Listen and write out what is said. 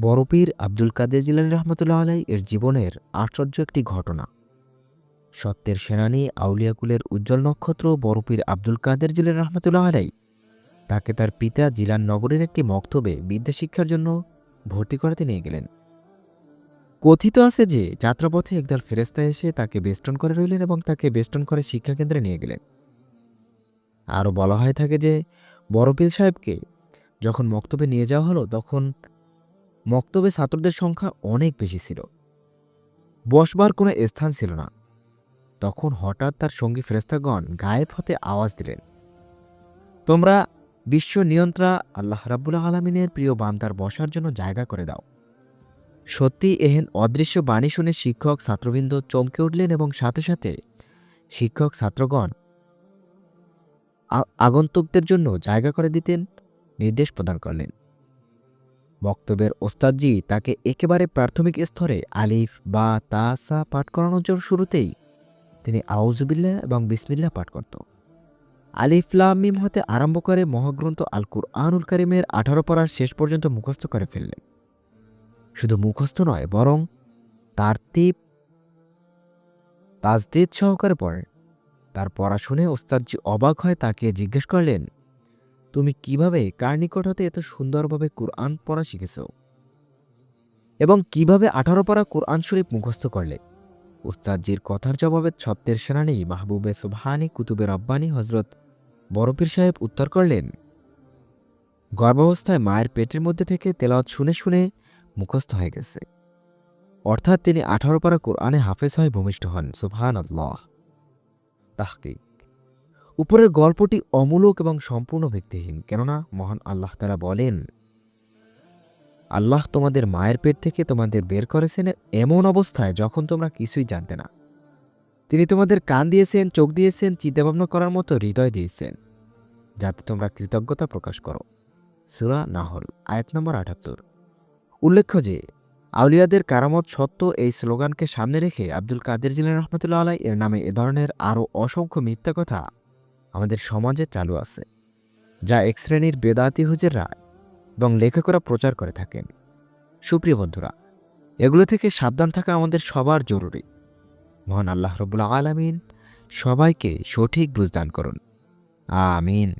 বড়পীর আব্দুল কাদের জিলানী রহমতুল্লাহ আলাই এর জীবনের আশ্চর্য একটি ঘটনা। সত্যের সেনানী আউলিয়াকুলের উজ্জ্বল নক্ষত্র বড়পীর আব্দুল কাদের জিলানী রহমতুল্লাহ আলাই তাকে তার পিতা জিলান নগরের একটি মক্তবে বিদ্যা শিক্ষার জন্য ভর্তি করাতে নিয়ে গেলেন। কথিত আছে যে যাত্রাপথে একদল ফেরেস্তা এসে তাকে বেষ্টন করে রইলেন এবং তাকে বেষ্টন করে শিক্ষাকেন্দ্রে নিয়ে গেলেন। আরও বলা হয়ে থাকে যে বড়পীর সাহেবকে যখন মক্তবে নিয়ে যাওয়া হলো তখন মক্তবে ছাত্রদের সংখ্যা অনেক বেশি ছিল। বসবার কোনো স্থান ছিল না। তখন হঠাৎ তার সঙ্গী ফেরেস্তাগণ গায়েব হতে আওয়াজ দিলেন, তোমরা বিশ্ব নিয়ন্ত্রা আল্লাহ রাব্বুল আলমিনের প্রিয় বান্দার বসার জন্য জায়গা করে দাও। সত্যি এহেন অদৃশ্য বাণী শুনে শিক্ষক ছাত্রবৃন্দ চমকে উঠলেন এবং সাথে সাথে শিক্ষক ছাত্রগণ আগন্তুকদের জন্য জায়গা করে দিতেন নির্দেশ প্রদান করলেন। বক্তব্যের ওস্তাদজি তাকে একেবারে প্রাথমিক স্তরে আলিফ, বা তাসা পাঠ করানোর জন্য শুরুতেই তিনি আউজুবিল্লা এবং বিসমিল্লা পাঠ করত। আলিফ, লাম, মিম হতে আরম্ভ করে মহাগ্রন্থ আল কুরআনুল কারিমের আঠারো পড়ার শেষ পর্যন্ত মুখস্থ করে ফেললেন। শুধু মুখস্থ নয়, বরং তার তীপ তাজদিদ সহকারে পড়েন তার পড়া শুনে ওস্তাদজি অবাক হয়ে তাকে জিজ্ঞেস করলেন তুমি কীভাবে কার নিকট হতে এত সুন্দরভাবে কোরআন পড়া শিখেছ? এবং কীভাবে আঠারো পারা কুরআন শরীফ মুখস্থ করলে? উস্তাদজির কথার জবাবে ছত্রের সেনানি মাহবুবে সুবহানি কুতুবে রব্বানি হজরত বরফির সাহেব উত্তর করলেন, গর্ভাবস্থায় মায়ের পেটের মধ্যে থেকে তেলাওয়াত শুনে শুনে মুখস্থ হয়ে গেছে। অর্থাৎ তিনি আঠারো পারা কোরআনে হাফেজ হয়ে ভূমিষ্ঠ হন সুবহান আল্লাহ তাহকিক। উপরের গল্পটি অমূলক এবং সম্পূর্ণ ভিত্তিহীন, কেননা মহান আল্লাহ তারা বলেন, আল্লাহ তোমাদের মায়ের পেট থেকে তোমাদের বের করেছেন এমন অবস্থায় যখন তোমরা কিছুই জানতে না। তিনি তোমাদের কান দিয়েছেন, চোখ দিয়েছেন, চিন্তাভাবনা করার মতো হৃদয় দিয়েছেন, যাতে তোমরা কৃতজ্ঞতা প্রকাশ করো। সুরা নাহল, আয়াত নম্বর আটাত্তর। উল্লেখ্য যে, আউলিয়াদের কারামত সত্য এই স্লোগানকে সামনে রেখে আব্দুল কাদের জিলান রহমতুল্লাহ আলাই এর নামে এ ধরনের আরও অসংখ্য মিথ্যা কথা আমাদের সমাজে চালু আছে, যা এক শ্রেণির বেদাতি হুজেররা এবং লেখকরা প্রচার করে থাকেন। সুপ্রিয় বন্ধুরা, এগুলো থেকে সাবধান থাকা আমাদের সবার জরুরি। মহান আল্লাহ রবুল্লা আলমিন সবাইকে সঠিক বুঝদান করুন। আমিন।